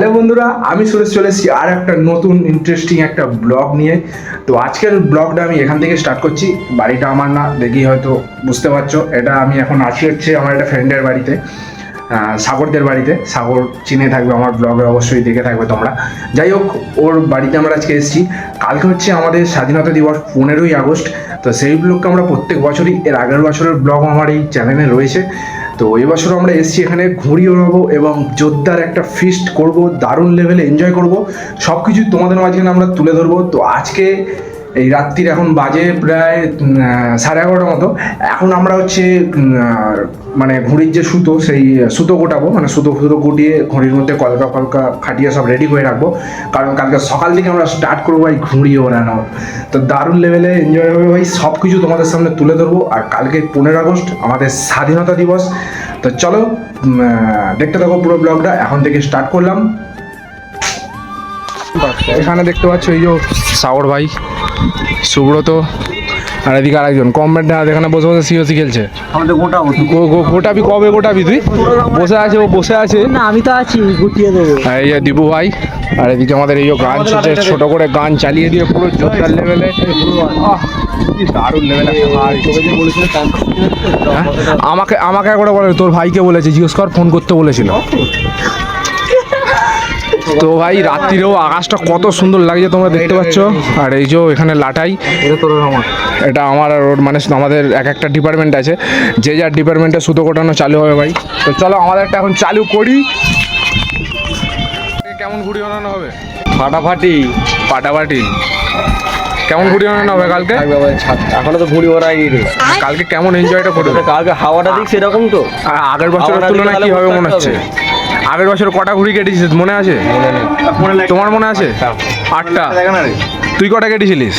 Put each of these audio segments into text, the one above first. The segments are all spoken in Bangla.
হ্যালো বন্ধুরা, আমি সুরেশ চলে এসেছি আর একটা নতুন ইন্টারেস্টিং একটা ব্লগ নিয়ে। তো আজকের ব্লগটা আমি এখান থেকে স্টার্ট করছি। বাড়িটা আমার না দেখি হয়তো বুঝতে পারছ। এটা আমি এখন আছি হচ্ছে আমার একটা ফ্রেন্ডের বাড়িতে সাগরদের বাড়িতে। সাগর চিনে থাকবে আমার ব্লগে অবশ্যই দেখে থাকবে তোমরা। যাই হোক, ওর বাড়িতে আমরা আজকে এসেছি। কালকে হচ্ছে আমাদের স্বাধীনতা দিবস, পনেরোই আগস্ট। তো সেই ব্লগকে আমরা প্রত্যেক বছরই, এর আগের বছরের ব্লগ আমার এই চ্যানেলে রয়েছে। তো এবছরও আমরা এসছি এখানে, ঘুড়ি ওড়াবো এবং জোরদার একটা ফিস্ট করব, দারুণ লেভেলে এনজয় করব। সব কিছু তোমাদের মাঝখানে আমরা তুলে ধরবো। তো আজকে এই রাত্রির এখন বাজে প্রায় সাড়ে এগারোটার মতো। এখন আমরা হচ্ছে মানে ঘুড়ির যে সুতো, সেই সুতো গোটাবো। মানে সুতো সুতো গুটিয়ে ঘুড়ির মধ্যে কলকা কলকা খাটিয়ে সব রেডি করে রাখব। কারণ কালকে সকাল থেকে আমরা স্টার্ট করব ভাই ঘুড়ি ওড়ানো। তো দারুণ লেভেলে এনজয় হবে ভাই। সব কিছু তোমাদের সামনে তুলে ধরবো। আর কালকে পনেরো আগস্ট, আমাদের স্বাধীনতা দিবস। তো চলো দেখতে থাকো পুরো ব্লগটা এখন থেকে স্টার্ট করলাম। এখানে দেখতে পাচ্ছ এই যে সাগর ভাই সুব্রত আর এদিকে আরেকজন। কমবেট এখানে বসে বসে সিওসি খেলছে। গোটাবি কবে গোটাবি তুই? বসে আছে ও বসে আছে। না আমি তো আছি গুটিয়ে দেবো। এই যে দীপু ভাই আর এদিকে আমাদের এই যে গান চলছে ছোট করে গান চালিয়ে দিয়ে পুরো জোরদার লেভেলে দারুণ লেভেলে আমাকে আমাকে একবার বলে তোর ভাইকে বলেছে জিজ্ঞেস কর ফোন করতে বলেছিল। তো ভাই রাত্রিরেও আকাশটা কত সুন্দর লাগছে তোমরা দেখতে পাচ্ছ। আর এই যে এখানে লাটাই এটা আমার। এটা আমার আর ওর মানে আমাদের এক একটা ডিপার্টমেন্ট আছে। যে যার ডিপার্টমেন্টে সুতো কোটানো চালু হবে ভাই। তো চলো আমাদেরটা এখন চালু করি। কেমন ঘুড়ি বানানো হবে? ফাটাফাটি। পাটাপাটি কেমন ঘুড়ি বানানো হবে কালকে? এখনও তো ঘুড়ি ওড়াইনি রে। কালকে কেমন এনজয়টা করবে? কালকে হাওয়াটা দিক সেরকম তো। আর আগের বছরের দিকে তুলনায় কি হবে মনে হচ্ছে? আগের বছর কটা ঘুড়ি কেটেছিস? মনে আছে? তোমার মনে আছে? আটটা। তুই কটা কেটেছিলিস?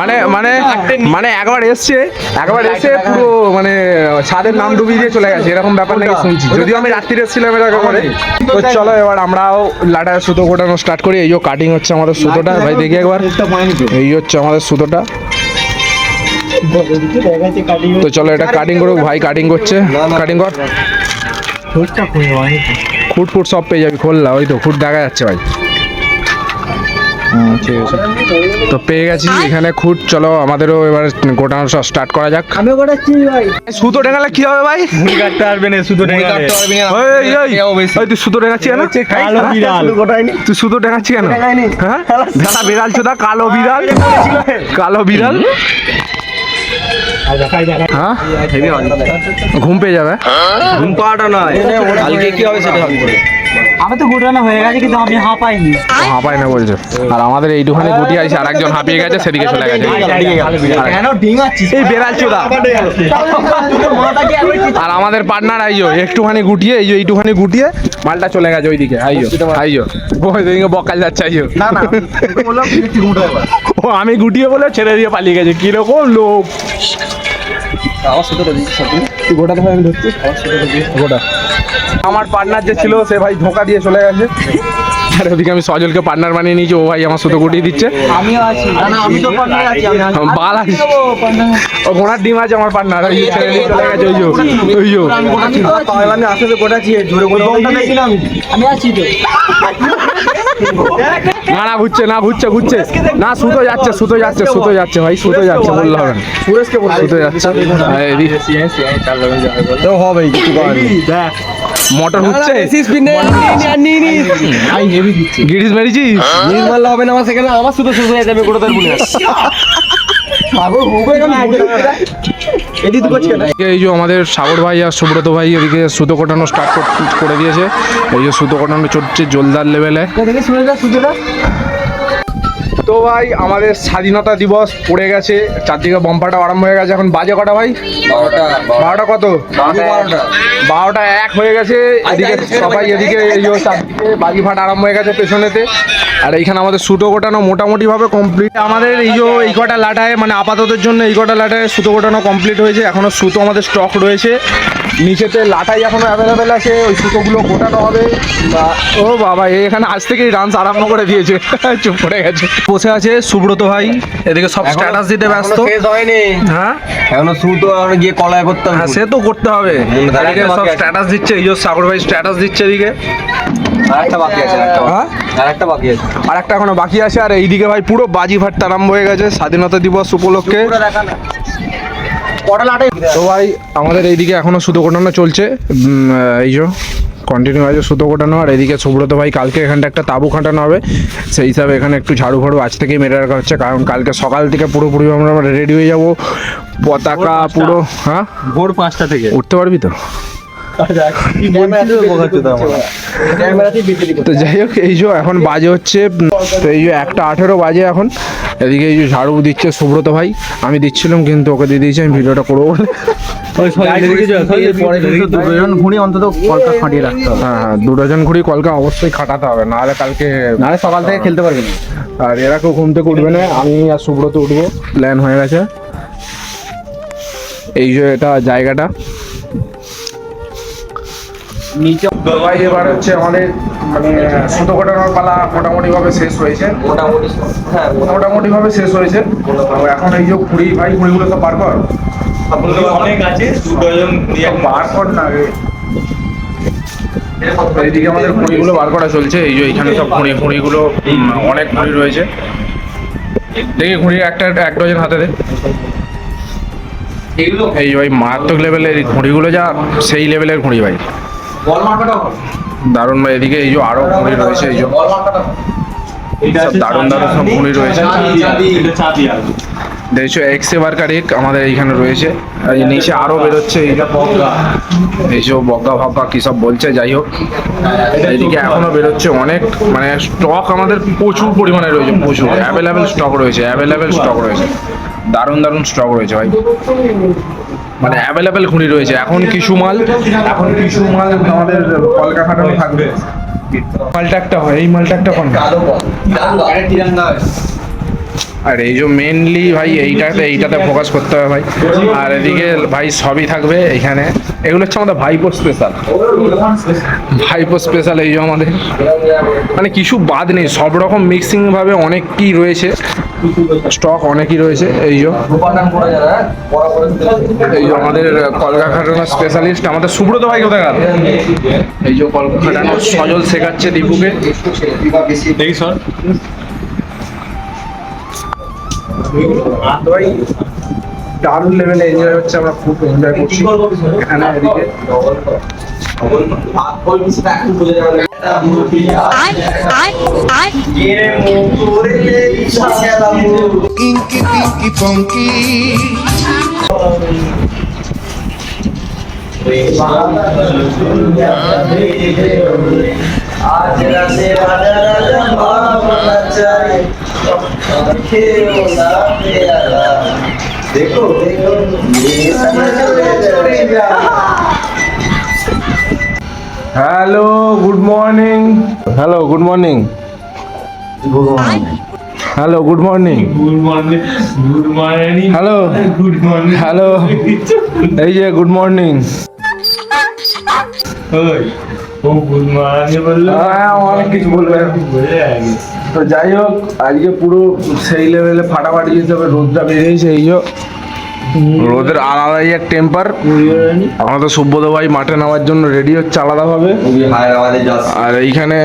মানে মানে মানে একবার এসছে একবার এসে পুরো মানে ছাদের নাম ডুবিয়ে দিয়ে চলে গেছে। এরকম ব্যাপার নাকি শুনছি। যদিও আমি রাত্রিরে এসেছিলাম এর আগে তো চলো এবার আমরাও লাটায় সুতো কোটানো স্টার্ট করি। এই যে কাটিং হচ্ছে আমাদের সুতোটা। ভাই দেখি একবার। এই হচ্ছে আমাদের সুতোটা। তো চলো এটা কাটিং করুক। ভাই কাটিং করছে। কাটিং কর। খুট ফুট সব পেয়ে যাবি খোললা ওই তো খুট দেখা যাচ্ছে ভাই। ঠিক আছে। তো পেয়ে গেছি এখানে খুঁট চলো আমাদেরও এবার গোটানো সব স্টার্ট করা যাক। আমি কটাচ্ছি ভাই। সুতো টেঙালে কি হবে ভাই? কাটতে পারবে না শুধু ওই, ওই, ওই, তুই সুতো টেঙাচ্ছি কেন? কালো বিড়াল। গোটাইনি তুই সুতো টেঙাচ্ছি কেন। হ্যাঁ? ভেড়া বিড়াল চোদা কালো বিড়াল। কালো বিড়াল? হ্যাঁ? ঘুম পেয়ে যাবে? ঘুম পাওয়াটা নয়। কালকে কি হবে সেটা আমি তো গোটানো হয়ে গেছে কিন্তু আমি হাঁপাইনি হাঁপায় না বলছে আর আমাদের এইটুখানি গুটি আছে আর একজন হাঁপিয়ে গেছে সেদিকে চলে গেছে কেন ডিঙাচ্ছিস এই বেড়াল চোদা আর আমাদের পার্টনার আইজো একটুখানি গুটিয়ে এই যে এইটুখানি গুটিয়ে মালটা চলে গেছে ওইদিকে আইজো আইজো ওইদিকে বকাল যাচ্ছে আইজো না না ও আমি গুটিয়ে বলে ছেড়ে দিয়ে পালিয়ে গেছে কীরকম লোক আমার সাথে দিচ্ছি তুই আমি ধরছি। গোটা আমার পার্টনার যে ছিল সে ভাই ধোকা দিয়ে চলে গেছে। আর ওদিকে আমি সজলকে পার্টনার বানিয়ে নিয়েছি ও ভাই আমার সুতো গুটিয়ে দিচ্ছে। আমিও আছি। আমি তো পার্টনার আছি আমি আছি। বাল আছে। ও ঘোড়ার ডিম আছে আমার পার্টনার ওই ছেড়ে চলে গেছে ওই যে ওই আমি আছি। আমি আসলে গোটাচ্ছি জোরে বলে আমি আছি তো। না না ঘুরছে না ঘুরছে ঘুরছে। না সুতো যাচ্ছে সুতো যাচ্ছে সুতো যাচ্ছে ভাই সুতো যাচ্ছে বললে হবে না। সুরেশকে বল সুতো যাচ্ছে। আর এদিকে তো হবে কিছু করার মোটর হচ্ছে? গিরিশ মেরেছি নিজ মারলে হবে না আমার সেখানে আমার শুধু শুধু হয়ে যাবে করছি কেন এই যে আমাদের সাগর ভাই আর সুব্রত ভাই এদিকে সুতো কটানো স্টার্ট করে দিয়েছে। এই যে সুতো কটানো চড়ছে জোলদার লেভেলে তো ভাই আমাদের স্বাধীনতা দিবস পড়ে গেছে। চারদিকে বম্পাটা আরম্ভ হয়ে গেছে। এখন বাজে কটা ভাই? বারোটা। বারোটা কত? বারোটা। এক হয়ে গেছে। এদিকে সবাই এদিকে এই যে চারদিকে বাজি ফাটা আরম্ভ হয়ে গেছে পেছনেতে। আর এইখানে আমাদের সুতো গোটানো মোটামুটি ভাবে কমপ্লিট আমাদের এই যে এই কটা লাটায় মানে আপাততের জন্য এই কটা লাটায় সুতো গোটানো কমপ্লিট হয়েছে। এখনও সুতো আমাদের স্টক রয়েছে। নিচেতে লাটাই এখনও অ্যাভেলেবেল আছে ওই সুতোগুলো গোটানো হবে। বা ও বাবা এখানে আজ থেকেই ডান্স আরম্ভ করে দিয়েছে। চুপ করে গেছে। বসে আছে সুব্রত ভাই এদিকে সব স্ট্যাটাস দিতে ব্যস্ত। শেষ হয়নি। হ্যাঁ? এখনও শুধু এখন গিয়ে কলায় করতে হবে। হ্যাঁ সে তো করতে হবে। এদিকে সব স্ট্যাটাস দিচ্ছে এই যে সাগর ভাই স্ট্যাটাস দিচ্ছে এদিকে। আরেকটা বাকি আছে আরেকটা হ্যাঁ? বাকি- আছে। আর একটা এখনও বাকি আছে আর এইদিকে ভাই পুরো বাজি ফাটতে আরম্ভ হয়ে গেছে স্বাধীনতা দিবস উপলক্ষে। তো ভাই আমাদের এইদিকে এখনও সুতো কোটানো চলছে। এই যে কন্টিনিউ আছে সুতো কোটানো আর এদিকে সুব্রত ভাই কালকে এখানটা একটা তাবু খাটানো হবে। সেই হিসাবে এখানে একটু ঝাড়ু ফাড়ু আজ থেকেই মেরে রাখা হচ্ছে কারণ কালকে সকাল থেকে পুরোপুরি আমরা রেডি হয়ে যাব। পতাকা পুরো হ্যাঁ? ভোর পাঁচটা থেকে। উঠতে পারবি তো? তো যাই হোক এই যে এখন বাজে হচ্ছে তো এই যে একটা আঠেরো বাজে এখন। এদিকে এই যে ঝাড়ু দিচ্ছে সুব্রত ভাই আমি দিচ্ছিলাম কিন্তু ওকে দিয়ে দিয়েছি আমি ভিডিওটা করব বলে। দুজন হ্যাঁ হ্যাঁ ঘুড়ি কলকা অবশ্যই খাটাতে হবে নাহলে কালকে নাহলে সকাল থেকে খেলতে পারবি না। আর এরা কেউ ঘুম থেকে উঠবে না আমি আর সুব্রত উঠবো প্ল্যান হয়ে গেছে। এই যে এটা জায়গাটা। নিচে ভাই এবার হচ্ছে আমাদের মানে সুতো কাটানোর পালা মোটামুটি ভাবে শেষ হয়েছে। মোটামুটি হ্যাঁ মোটামুটি। ভাবে শেষ হয়েছে। তো এখন এই যে কুড়ি ভাই কুড়িগুলো তো বার কর। অনেক আছে দু ডজন বার কর না এইদিকে আমাদের কুড়িগুলো বার করা চলছে। এই যে এখানে সব কুড়ি কুড়িগুলো উম, অনেক কুড়ি রয়েছে। দেখি কুড়ি একটা এক ডজন হাতে দে। এই ভাই মারাত্মক লেভেলের এই ঘুড়িগুলো যা সেই লেভেলের ঘুড়ি ভাই। দারুণ ভাই এদিকে এই যে আরও ঘুড়ি রয়েছে এই যে দারুণ দারুণ সব ঘুড়ি রয়েছে। দেখছ এক্স এবার এক আমাদের এইখানে রয়েছে। আর এই নিচে আরও বেরোচ্ছে এই যে বগা। এইসব বগা ফগা কি সব বলছে যাই হোক। এদিকে এখনও বেরোচ্ছে অনেক মানে স্টক আমাদের প্রচুর পরিমাণে রয়েছে প্রচুর। অ্যাভেলেবেল স্টক রয়েছে অ্যাভেলেবেল স্টক রয়েছে। দারুণ দারুণ স্টক রয়েছে ভাই। মানে অ্যাভেলেবেল খুঁড়ি রয়েছে। এখন কিছু মাল এখন কিছু মাল আমাদের কলকাতাটা থাকবে। মালটা একটা হয় এই মালটা একটা কোন? কালো বল। আরে এই যে মেনলি ভাই এইটাতে এইটাতে ফোকাস করতে হবে ভাই। আর এদিকে ভাই সবই থাকবে এখানে। এগুলো হচ্ছে আমাদের ভাইপো স্পেশাল ভাইপো স্পেশাল এই যে আমাদের। মানে কিছু বাদ নেই, সব রকম মিক্সিং ভাবে অনেক কি রয়েছে। স্টক অনেকই রয়েছে, এই যে। এই যে আমাদের কলকা খাটানোর স্পেশালিস্ট আমাদের সুব্রত ভাই কোথায় গেল এই যে কলকা সজল শেখাচ্ছে দীপুকে। ভাই দারুণ লেভেলে এনজয় হচ্ছে আমরা খুব এনজয় করছি। এখানে এদিকে I, I, I. Inky Pinky Punky. Hello good morning hello good morning hello good morning good morning good morning hello good morning hello এই যে গুড মর্নিং ওই ও গুড মর্নিং বলল। হ্যাঁ অনেক কিছু বলবে। তো যাই হোক আজকে পুরো সেই লেভেলে ফাটাফাটি যেতে হবে রোদটা বেরিয়েছে এই যে রোদের আলাদাই এক টেম্পার আমাদের সুব্রত ভাই মাঠে নামার জন্য রেডি হচ্ছে আলাদাভাবে আর এইখানে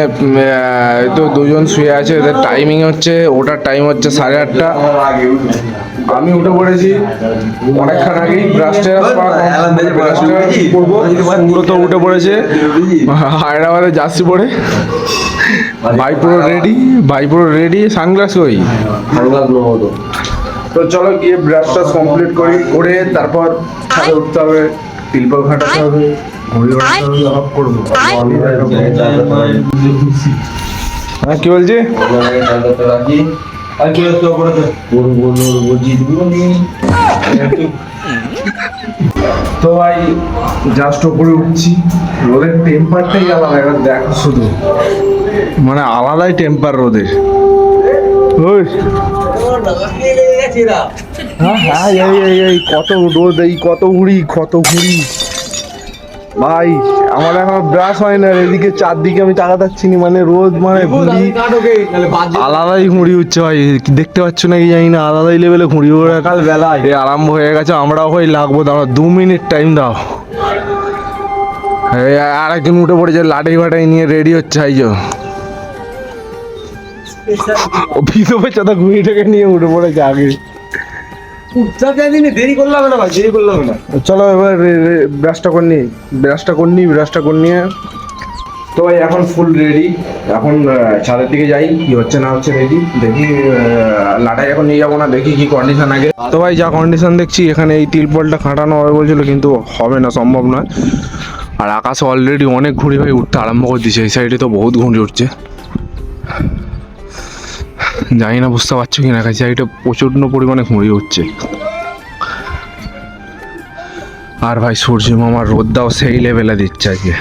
এই তো দুজন শুয়ে আছে এদের টাইমিং হচ্ছে ওটার টাইম হচ্ছে সাড়ে আটটা। আমি উঠে পড়েছি অনেকক্ষণ আগেই ব্রাশ টেরাস ব্রাশ করব সুব্রত উঠে পড়েছে। হায়দ্রাবাদে জার্সি পরে। ভাই পুরো রেডি ভাই পুরো রেডি সানগ্লাস ওই তো। চলো গিয়ে ব্রাশ টাশ কমপ্লিট করি করে তারপর ছাদে উঠতে হবে তিলপল খাটাতে হবে সব করব। হ্যাঁ কি বলছি? তো ভাই জাস্ট ওপরে উঠছি রোদের টেম্পারটাই আলাদা এবার দেখো শুধু। মানে আলাদাই টেম্পার রোদের ওই। হ্যাঁ হ্যাঁ কত রোদ এই কত উড়ি কত ঘুড়ি ভাই আমার এখন ব্রাশ হয় না এদিকে চারদিকে আমি তাকাতাচ্ছি নি মানে রোজ মানে ঘুড়ি আলাদাই ঘুড়ি হচ্ছে ভাই দেখতে পাচ্ছ না কি জানি না আলাদাই লেভেলে ঘুড়ি ওরা কাল বেলায়। এ আরম্ভ হয়ে গেছে আমরাও হয়ে লাগবো দাঁড়া দু মিনিট টাইম দাও। আর একজন উঠে পড়েছে লাঠি ফাটাই নিয়ে রেডি হচ্ছে এই যে ও ভিতরে বেচারা ঘুড়িটাকে নিয়ে উঠে পড়েছে আগে। দেরি করলাম না ভাই দেরি করলাম না। চলো এবার ব্রাশটা করে নি ব্রাশটা করে নি ব্রাশটা করে নিয়ে। তো ভাই এখন ফুল রেডি এখন ছাদের দিকে যাই কি হচ্ছে না হচ্ছে রেডি দেখি লাটাই এখন নিয়ে যাব না দেখি কি কন্ডিশন আগে। তো ভাই যা কন্ডিশন দেখছি এখানে এই তিলপলটা খাটানো হবে বলছিল কিন্তু হবে না সম্ভব নয়। আর আকাশে অলরেডি অনেক ঘুড়ি ভাই উঠতে আরম্ভ করে দিয়েছে এই সাইডে তো বহুত ঘুড়ি উঠছে। জানি না বুঝতে পারছ কি না সাইডে প্রচণ্ড পরিমাণে ঘুড়ি হচ্ছে। আর ভাই সূর্য মামার রোদটাও সেই লেভেলে দিচ্ছে আজকে।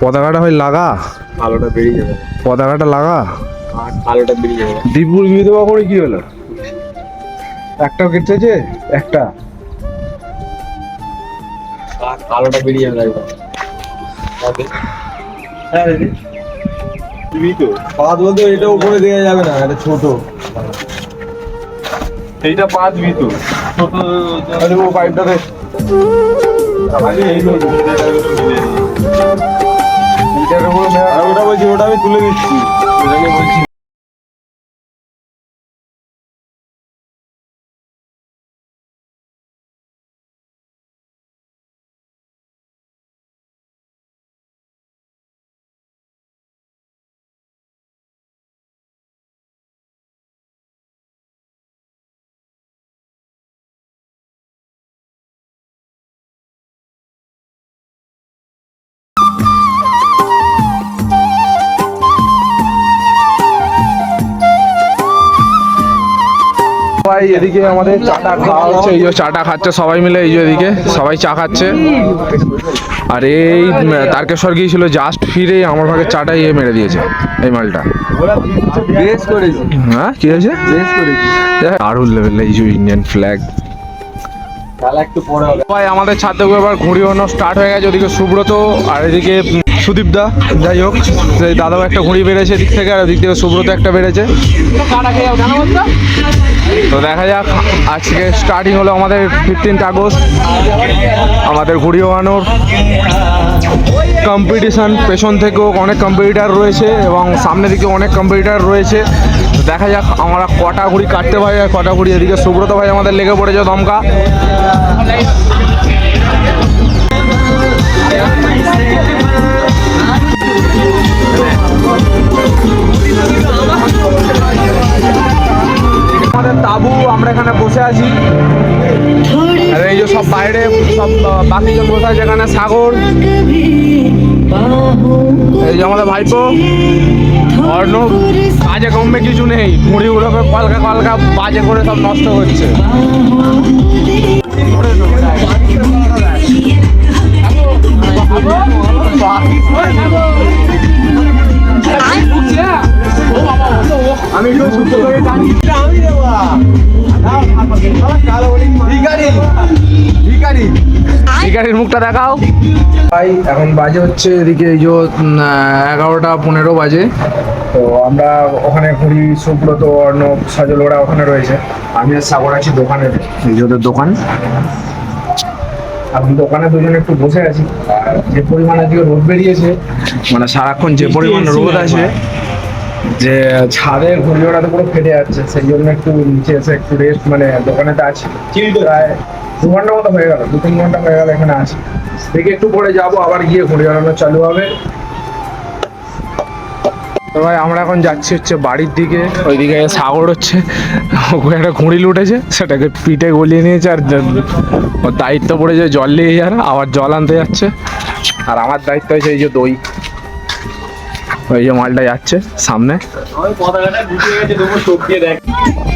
পতাকাটা ভাই লাগা? আলোটা বেরিয়ে যাবে। পতাকাটা লাগা? আলোটা বেরিয়ে যাবে। দীপুর বিধবা করে কি হলো? একটাও কেটেছে একটা? আলোটা বেরিয়ে যাবে। হ্যাঁ তুমি তো? পাঁচ বলতে এটা উপরে দেওয়া যাবে না এটা ছোট। এইটা পাঁচ ভিতর ছোট আরে ও পাইপটা দে। আর ওটা বলছি ওটা আমি তুলে দিচ্ছি। ওটাকে বলছি ভাই এদিকে আমাদের চাটা খাওয়া হচ্ছে এই যে চাটা খাচ্ছে সবাই মিলে এই যে এদিকে সবাই চা খাচ্ছে। আর এই তারকেশ্বর গিয়েছিল জাস্ট ফিরে আমার ভাগে চাটা ইয়ে মেরে দিয়েছে এই মালটা। হ্যাঁ কি হয়েছে? আরুল লেভেল এই যে ইন্ডিয়ান ফ্ল্যাগ ভাই আমাদের ছাদ এবার ঘুড়ি ওড়ানো স্টার্ট হয়ে গেছে ওদিকে সুব্রত আর এদিকে সুদীপ দা। যাই হোক দাদাও একটা ঘুড়ি বেড়েছে এদিক থেকে আর ওদিক থেকে সুব্রত একটা বেড়েছে। তো দেখা যাক, আজকে স্টার্টিং হলো আমাদের ফিফটিন্থ আগস্ট। আমাদের ঘুড়ি ওড়ানোর কম্পিটিশান পেছন থেকেও অনেক কম্পিটিটার রয়েছে এবং সামনের দিকে অনেক কম্পিটিটার রয়েছে। দেখা যাক, আমরা কটা ঘুড়ি কাটতে পারি আর কটা ঘুড়ি এদিকে সুব্রত ভাই আমাদের লেগে পড়েছে দমকা। আমাদের তাবু আমরা এখানে বসে আছি। আর এই যে সব বাইরে সব বাকিজন বসে আছে এখানে সাগর। এই যে আমাদের ভাইপো অর্ণব। কাজে কমবে কিছু নেই মুড়ি উড়বে কলকা কলকা বাজে করে সব নষ্ট হচ্ছে। আমি একটু সুস্থ করে টানি ভিকারির মুখটা দেখাও। ভাই এখন বাজে হচ্ছে এদিকে এই যে এগারোটা পনেরো বাজে। তো আমরা ওখানে ঘুরি সুব্রত অর্ণব সজল ওরা ওখানে রয়েছে। আমি আর সাগর আছি দোকানে। এই যে ওদের দোকান? এখন দোকানে দুজনে একটু বসে আছি। আর যে পরিমাণ আজকে রোদ বেরিয়েছে মানে সারাক্ষণ যে পরিমাণ রোদ আছে যে ছাদে ঘুরি ওড়াতে পুরো ফেটে যাচ্ছে সেই জন্য একটু নিচে এসে একটু রেস্ট মানে দোকানেতে আছি। প্রায় দু ঘণ্টা মতো হয়ে গেল দু তিন ঘণ্টা হয়ে গেল এখানে আছি। দেখে একটু পরে যাব আবার গিয়ে ঘুরি ওড়ানো চালু হবে। তো ভাই আমরা এখন যাচ্ছি হচ্ছে বাড়ির দিকে, ওইদিকে সাগর হচ্ছে ওকে একটা ঘুড়ি লুটেছে, সেটাকে পিঠে গলিয়ে নিয়েছে আর দায়িত্ব পড়েছে জল নিয়ে যার আবার জল আনতে যাচ্ছে। আর আমার দায়িত্ব হয়েছে এই যে দই। ওই যে মালটা যাচ্ছে সামনে।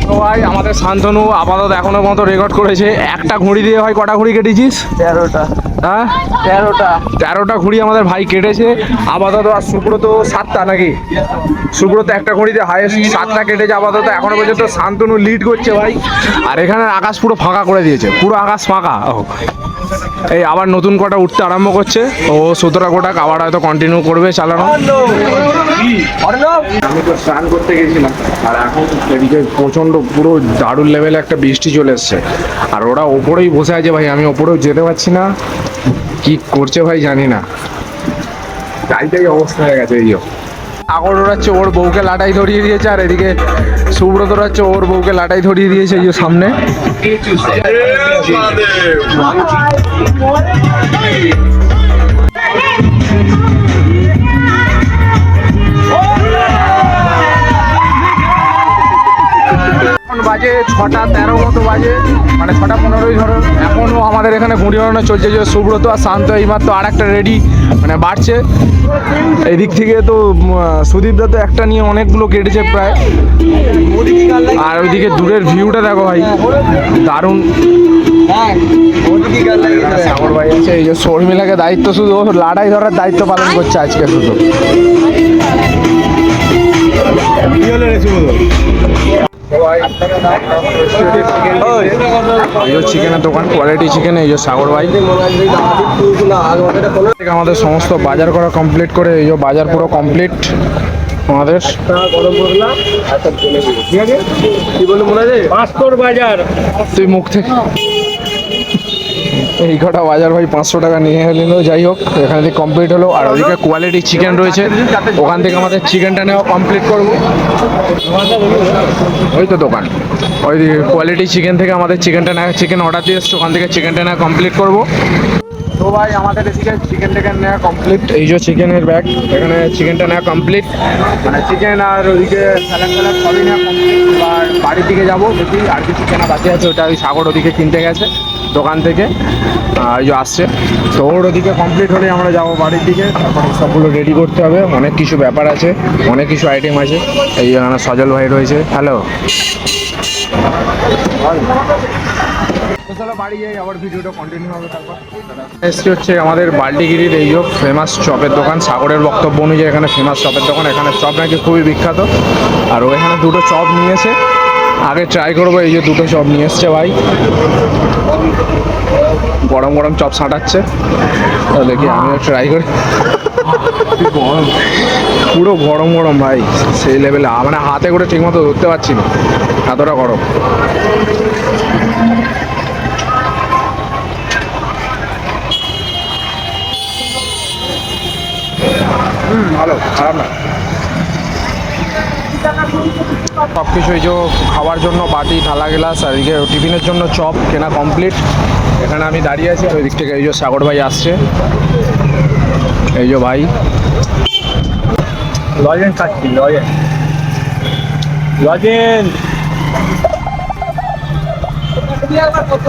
তো ভাই আমাদের শান্তনু আপাতত এখনও মতো রেকর্ড করেছে। একটা ঘুড়ি দিয়ে ভাই কটা ঘুড়ি কেটেছিস? তেরোটা। হ্যাঁ? তেরোটা। তেরোটা ঘুড়ি আমাদের ভাই কেটেছে। আপাতত আর সুব্রত সাতটা নাকি? সুব্রত একটা ঘুড়িতে হাইয়েস্ট সাতটা কেটেছে আপাতত। এখনও পর্যন্ত শান্তনু লিড করছে ভাই। আর এখানে আকাশ পুরো ফাঁকা করে দিয়েছে। পুরো আকাশ ফাঁকা। ও। এই আবার নতুন কটা উঠতে আরম্ভ করছে। ও সতেরো কোটা আবার হয়তো কন্টিনিউ করবে চালানো। আমি তো স্নান করতে গেছিলাম, আর এখন এদিকে প্রচণ্ড পুরো দারুণ লেভেলে একটা বৃষ্টি চলে এসছে। আর ওরা ওপরেই বসে আছে ভাই, আমি ওপরেও যেতে পারছি না। কি করছে ভাই জানি না। গাড়িটাই অবস্থা হয়ে গেছে, এই। আগর ওড়াচ্ছে ওর বউকে লাটাই ধরিয়ে দিয়েছে, আর এদিকে সুব্রত ওড়াচ্ছে ওর বউকে লাটাই ধরিয়ে দিয়েছে এই সামনে। বাজে ছটা তেরো মতো বাজে মানে ছটা পনেরোই ধরো। এখনও আমাদের এখানে ঘুড়ি ওড়ানো চলছে যে সুব্রত আর শান্ত এইমাত্র আর একটা রেডি মানে বাড়ছে। এদিক থেকে তো উম, সুদীপ দা তো একটা নিয়ে অনেকগুলো কেটেছে প্রায়। আর ওইদিকে দূরের ভিউটা দেখো ভাই দারুণ। সাগর ভাই আছে এই যে শর্মিলাকে দায়িত্ব শুধু ও লাড়াই ধরার দায়িত্ব পালন করছে আজকে শুধু। এই যে চিকেনের দোকান কোয়ালিটি চিকেন এই যে সাগর ভাই। আমাদের সমস্ত বাজার করা কমপ্লিট করে এই যে বাজার পুরো কমপ্লিট আমাদের। তুই মুখ থেকে এই কটা বাজার ভাই পাঁচশো টাকা নিয়ে নিল যাই হোক, এখানে থেকে কমপ্লিট হলো। আর ওদিকে কোয়ালিটি চিকেন রয়েছে। ওখান থেকে আমাদের চিকেনটা নেওয়া কমপ্লিট করব। ওই তো দোকান। ওই কোয়ালিটি চিকেন থেকে আমাদের চিকেনটা নেওয়া চিকেন অর্ডার দিয়ে এসছে, ওখান থেকে চিকেনটা নেওয়া কমপ্লিট করব। তো ভাই, আমাদের এদিকে চিকেন টেকেন নেওয়া কমপ্লিট এই যে চিকেনের ব্যাগ এখানে চিকেনটা নেওয়া কমপ্লিট মানে চিকেন আর ওদিকে স্যালাড স্যালাড সবই নেওয়া কমপ্লিট আর বাড়ির দিকে যাব, দেখি আর কিছু কেনা বাকি আছে, ওটা ওই সাগর ওদিকে কিনতে গেছে। দোকান থেকে এই যে আসছে। তো ওর ওদিকে কমপ্লিট হলে আমরা যাব বাড়ির দিকে। তারপরে সবগুলো রেডি করতে হবে। অনেক কিছু ব্যাপার আছে, অনেক কিছু আইটেম আছে। এই এখানে সজল ভাই রয়েছে। হ্যালো চলো বাড়ি যাই, আবার ভিডিওটা কন্টিনিউ হবে তারপর। এসছি হচ্ছে আমাদের বাল্টিগিরির এই যে ফেমাস চপের দোকান, সাগরের বক্তব্য অনুযায়ী এখানে ফেমাস চপের দোকান। এখানে চপ নাকি খুবই বিখ্যাত। আর ও এখানে দুটো চপ নিয়েছে। আগে ট্রাই করব, এই যে দুটো চপ নিয়ে এসছে ভাই। গরম গরম চপ সাঁটাচ্ছে দেখি আমিও ট্রাই করি। গরম পুরো গরম গরম ভাই, সেই লেভেলে মানে হাতে করে ঠিকমতো ধরতে পারছি না। এতটা গরম। ভালো, খারাপ না। সব কিছু এই যে খাওয়ার জন্য বাটি, থালা, গ্লাস, আর এদিকে টিফিনের জন্য চপ কেনা কমপ্লিট। এখানে আমি দাঁড়িয়ে আছি, আর ওই দিক থেকে এই যে সাগর ভাই আসছে। এই যে ভাই। লজেন খাচ্ছি, লজেন। লজেন।